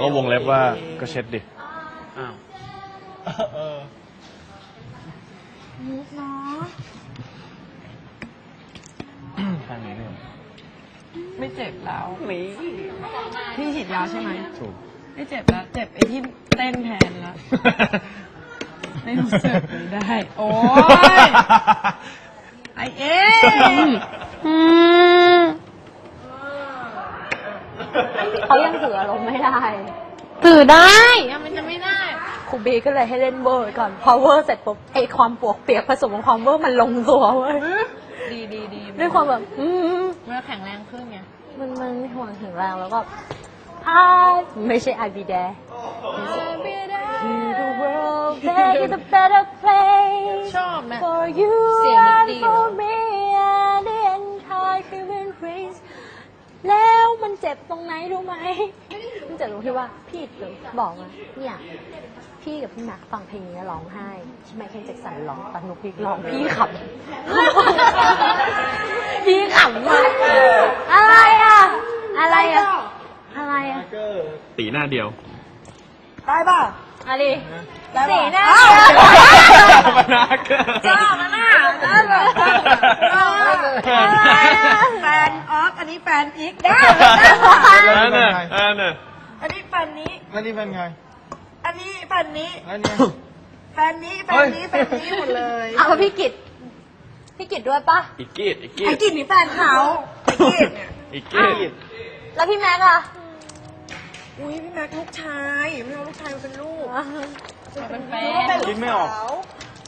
ก็วงเล็บว่าก็เช็ดดิ อ้าวเออมุกเนาะข้างนี้เนี่ยไม่เจ็บแล้วนี่พี่ฉีดยาใช่ไหมถูกไม่เจ็บแล้ว เจ็บไอ้ที่เต้นแทนแล้ว ไม่รู้สึกเลยได้ โอ้ยไอเอ็ม เขายังถื ออารมณ์ไม่ได้ถือได้อะมันจะไม่ได้ ครูบีก็เลยให้เล่นเวอร์ไว้ก่อน พอเวอร์เสร็จปุ๊บไอความปวกเปียกผสมกับความเวอร์มันลงตัวเว้ยดีดีดีด้วยความแบบอืมมันแข็งแรงขึ้นไงมันมันไม่ห่วงถึงแรงแล้วก็อ้ายไม่ใช่ I be there to the world there is a better place ชอบนะ for you เสียง and ดี for me and the entire human race แล้ว มันเจ็บตรงไหนรู้ไหมมันเจ็บตรงที่ว่าพี่หรือบอกมาเนี่ยพี่กับพี่แม็กฟังเพลงนี้แล้วร้องไห้ที่ไมเคิลแจ็คสันร้องตอนนุกพิกร้องพี่ขำพี่ขำมากอะไรอะ อะไรอะ อะไรอะ ตีหน้าเดียว ได้ป่ะ อะไรได้ปะสีหน้าอ้าวมานาเกอร์ชอบนะน่ะได้ป่ะแฟนออฟอันนี้แฟนอีกได้ได้ป่ะอันน่ะอันน่ะอันนี้แฟนนี้ แล้วนี่เป็นไง อันนี้แฟนนี้ แล้วนี่แฟนนี้แฟนนี้แฟนนี้หมดเลยเอาพี่กิตพี่กิตด้วยปะอีกกีดอีกกีไอ้ดกินนี่แฟนเขาไอ้กินเนี่ยอีกกีดแล้วพี่แม็กอะ อุ้ยพี่แม็กลูกชายไม่เอาลูกชายมาเป็นลูกเป็นแฟก็เป็นนลูกสาว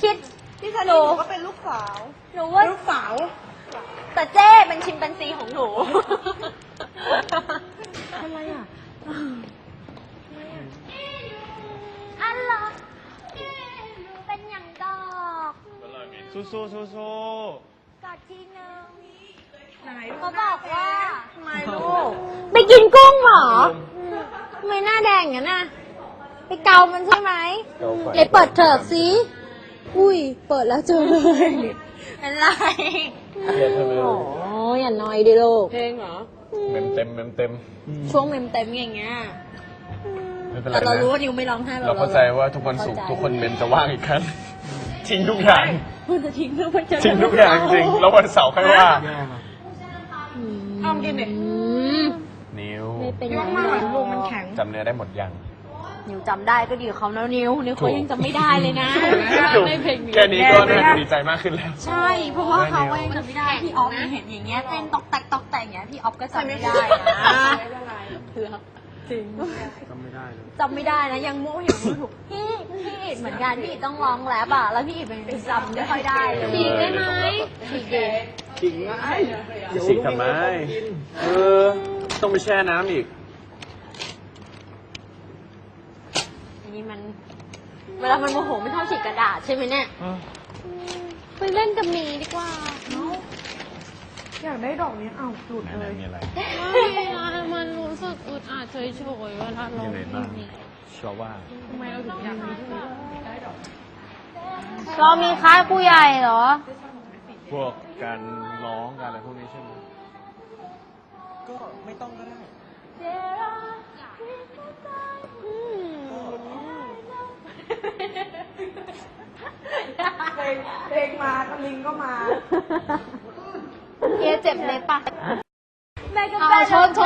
คิดพี่ชายหนูหนูก็เป็นลูกสาวหนูว่าลูกสาวแต่เจ้เป็นชิมแปนซีของหนูอะไรอะอันเหรอเป็นอย่างดอกสู้สู้สู้สู้กอดทีนึงไหนเขาบอกว่าทำไมลูกไปกินกุ้งเหรอทำไมหน้าแดงอย่างนั้นน่ะไปเกามันใช่ไหมไหนเปิดเถิกสิอุ้ย เปิดแล้วเจอเลยเป็นไรเครียดใช่ไหมโอ้ยอย่าน้อยดิลูกเพลงเหรอ เมมเต็มเมมเต็ม ช่วงเมมเต็มอย่างเงี้ยไม่เป็นไรแต่เรารู้นะว่านิวไม่ร้องไห้เราเข้าใจว่าทุกวันศุกร์ทุกคนเมมจะว่างอีกครั้งทิ้งทุกอย่างพูดจะทิ้งเรื่องมันจะทิ้งทุกอย่างจริงแล้ววันเสาร์ค่อยว่าแย่มาอ้อมกินเด็ก อืมนิวไม่เป็นไรมากๆลูกมันแข็ง จำเนื้อได้หมดยังนิวจำได้ก็ดีกับเขาแล้วนิวนิวเขายังจำไม่ได้เลยนะในเพลงนี้แค่นี้ก็น่าจะดีใจมากขึ้นแล้ว ใช่ เพราะว่าเขาก็ยังจำไม่ได้พี่ออฟเห็นอย่างเงี้ยเต้นตอกแตกตอกแตกอย่างเงี้ยพี่ออฟก็จำไม่ได้นะเผือกจริงจำไม่ได้เลยจำไม่ได้นะยังโม่เห็นถูกพี่พี่อิดเหมือนกันพี่อิดต้องร้องแรปอะแล้วพี่อิดเป็นจำไม่ค่อยได้เลยฉีกได้ไหมฉีกเดขิงง่ายฉีกทำไมเออต้องไปแช่น้ำอีก อันนี้ มัน เวลามันโมโหไม่ชอบฉีกกระดาษใช่ไหมเนี่ยไปเล่นกับหมีดีกว่าอยากได้ดอกนี้อ้าวหลุดไหนเลไหนยมีอะไรไม่มันรู้สึกอึดอัดเฉยๆเวลาเรามีอะไรบ้างมีชอบว่าทำไมเราถึงอยากมีที่นี่เรามีค่ายผู้ใหญ่เหรอ พวกการร้องการอะไรพวกนี้ใช่ไหมก็ไม่ต้องก็ได้ เพลงมากำลิงก็มา เฮียเจ็บเลยปะเอาชนชน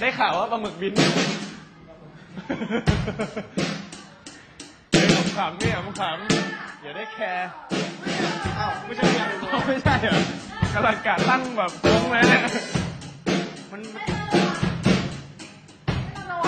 ได้ข่าวว่าปลาหมึกบินเฮ้ยผมขำเนี่ยผมขำอย่าได้แคร์อ้าวไม่ใช่เหรอไม่ใช่เหรอกำลังกะตั้งแบบโค้งเลยเนี่ยมันเอา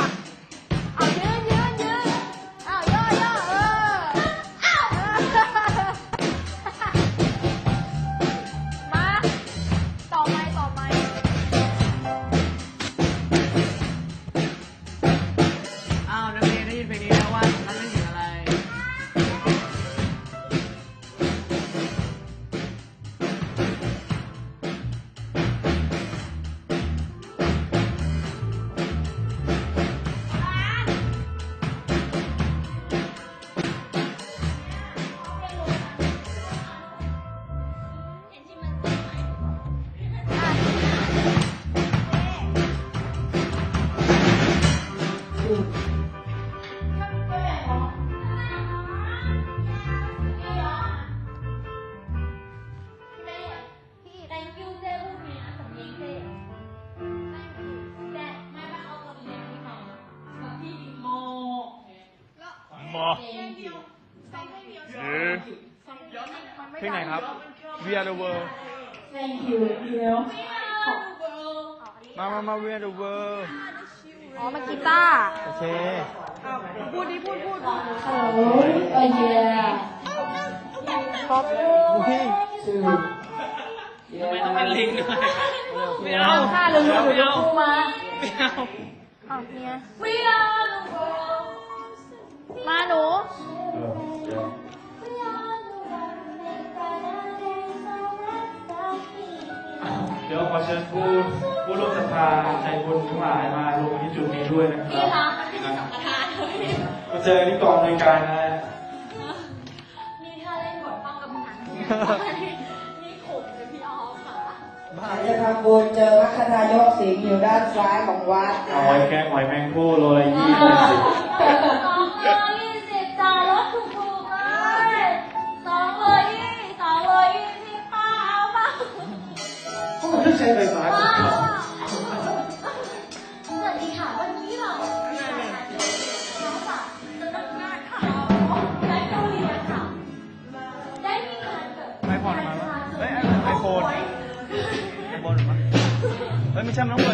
หมอหรือเพลงไหนครับ We Are the World มามามา We Are the World อ๋อมากีตาร์โอเคพูดดิพูดพูดครบทำไมต้องเป็นลิงด้วยไม่เอาถ้าลืมไม่อยู่เอาดูมาไม่เอาอ๋อเนี่ย We are the world มาหนูเดี๋ยวขอเชิญผู้ผู้ร่วมศรัทธาใจบุญทั้งหลายมาลงที่จุดนี้ด้วยนะคพี่รับคะไม่ใช่สัมปทานเลยมาเจอที่กองรายการนะนี่ถ้าเล่นบทป้องกำนันนี่ขมเลยพี่ออฟค่ะอาจจะทำบุญเจอมัคคนายกสิงห์อยู่ด้านซ้ายของวัดเอาไว้แกงหอยแมงผู้โรยยี่สิบสอ งร้อยยี่สิบจ่ายรถถูกๆเลยสองร้อยยี่สองร้อยยี่สิบป้าเอาป่ะพวกมันต้องใช้ไฟฟ้าป้าสวัสดีค่ะวันนี้เราเราจะจะทำงานค่ะได้เกาหลีค่ะ ได้มีงานเกิดไอพอดมาปะเฮ้ยไอโฟนไอโฟนหรือปะเฮ้ยไม่ใช่มันต้อง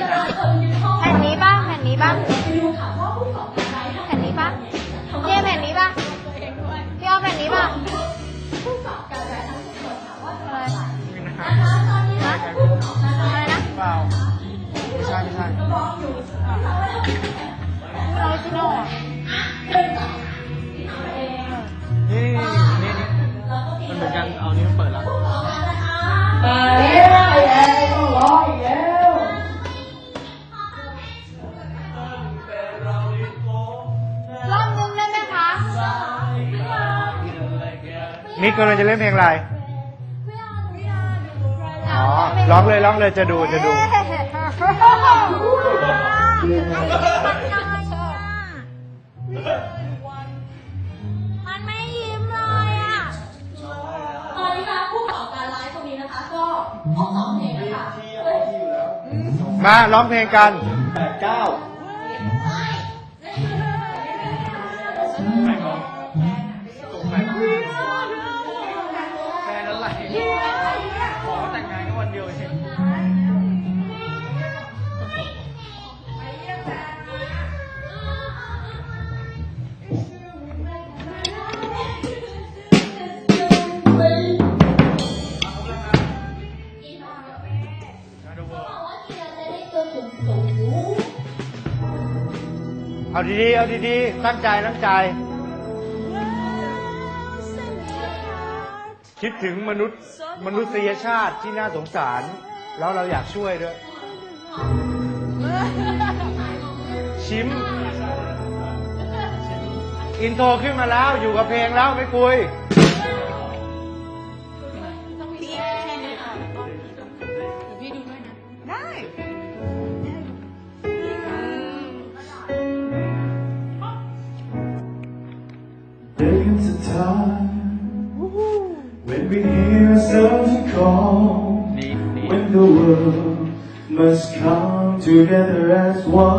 ช่ไม่ใช่ออริจินอลอะนี่นี่นี่มันเหมือนกันเอานี้มาเปิดแล้วมาแล้วไอ้แอร์ก็ร้อยแล้วรอบนึงได้ไหมคะนิกกำลังจะเล่นเพลงอะไรอ๋อร้องเลยร้องเลยจะดูจะดู มาร้องเพลงกัน แปดเก้า เอาดีๆ เอาดีๆ ตั้งใจ ตั้งใจ คิดถึงมนุษย์มนุษยชาติที่น่าสงสาร แล้วเราอยากช่วยด้วย ชิม อินโทรขึ้นมาแล้วอยู่กับเพลงแล้วไม่คุย We me hear such a call when the world must come together as one.